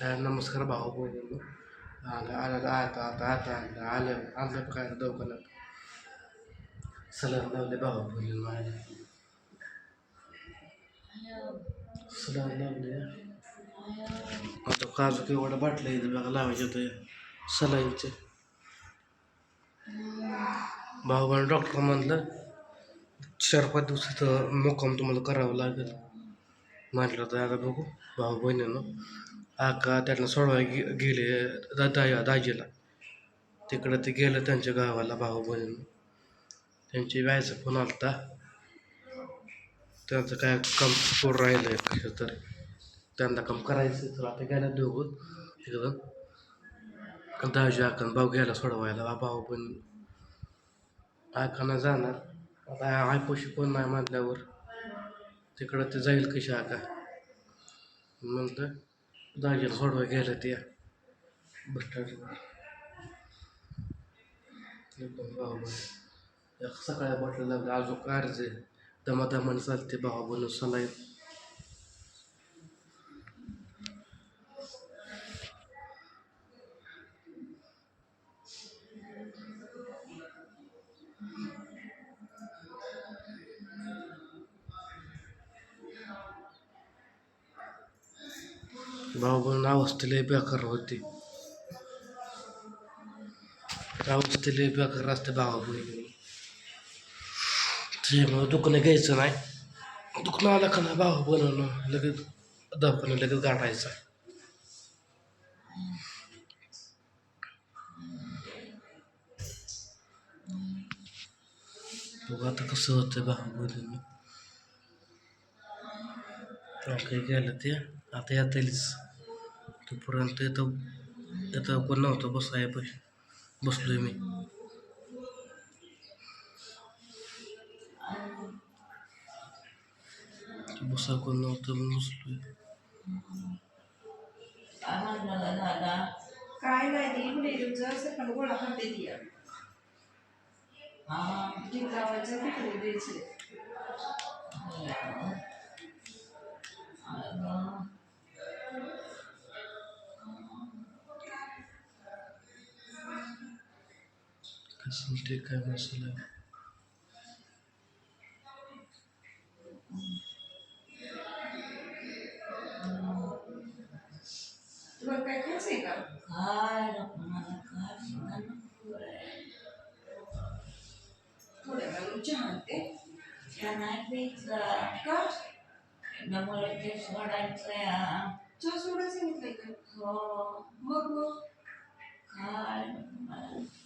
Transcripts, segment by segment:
काय नमस्कार भाऊ बहिणींनो आलं आलं आता आता आता आणलं आलं आणलं काय दवाखान्यात. सलग लावले भाऊ बहिणींनो माझ्या. सलग लावले. आता काजू केवढं बाटलं इथं बघा लावायचे होते. सलाईंचे. भाऊ डॉक्टर म्हणलं चार पाच दिवसाचं मुक्काम तुम्हाला करावं लागेल. म्हटलं तर आता बघू भाऊ बहिणीनं. आका त्यांना सोडवायला गे गेले दा दा दाजीला. तिकडं ते गेलं त्यांच्या गावाला भाऊ बहिणीनं त्यांची व्यायचा फोन आलता. त्यांचं काय काम पूर्ण राहिलं आहे कसं तर? त्यांना काम करायचं तर आता गेल्या दोघं एकदम दाजी आकान भाऊ गेला सोडवायला भाऊ पण आकानं जाणार. आता आयपोशी पण नाही म्हटल्यावर तिकडं ते जाईल कशी आका? म्हणलं दाजीला सोडवा गेलं ते बस स्टँडवर सकाळी म्हटलं लागलं अजून कार्ज आहे दमादमाने चालते भावा बनून सलाई भाऊ बनून अवस्था लय बेकार होते. अवस्था लय बेकार असते भावा बहिणी त्याच्यामुळे दुखणं घ्यायचं नाही. दुखणं आलं का नाही भावा बनवणं लगेच दवाखान्यात लगेच गाठायचा. बघ आता कसं होतं भावा काय काही गेलं ते? आता येतायच तोपर्यंत येतं येतं कोण नव्हतं. बसाय पैसे बसलोय मी. बसा कोण नव्हतं मी बसलोय. काय नाही गोळा करते ती. तिकडे द्यायचं. ते काय मसाला तुम्हाला काय खायचं आहे का? थोड्या वेळानं चहा आणते. का? चहा सोडा सांगितलंय का? मग मग? बिन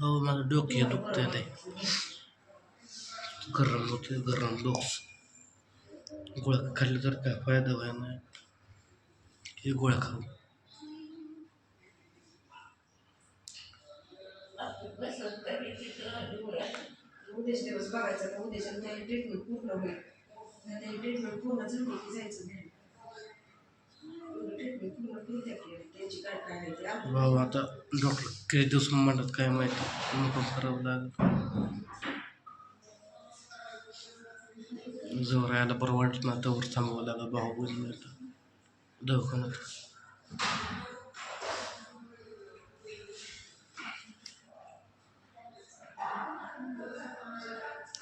हो माझं डोके दुखत ते गरम होते गरम डोकं. गोळ्या खाल्ली तर काय फायदा व्हाय नाही. हे गोळ्या खाऊ. उद्याचे दिवस बघायचं का? उद्याच्या नाही ट्रीटमेंट पूर्ण होईल. नाही ट्रीटमेंट पूर्ण झाली की जायचं नाही. ट्रीटमेंट पूर्ण केली काय काय आहे ते आपण भाऊ आता डॉक्टर किती दिवस म्हणतात काय माहिती? मोठं खराब करावं लागेल. यायला राहायला बरं वाटत ना तवर थांबावं लागेल. भाऊ बोलून दवाखान्यात.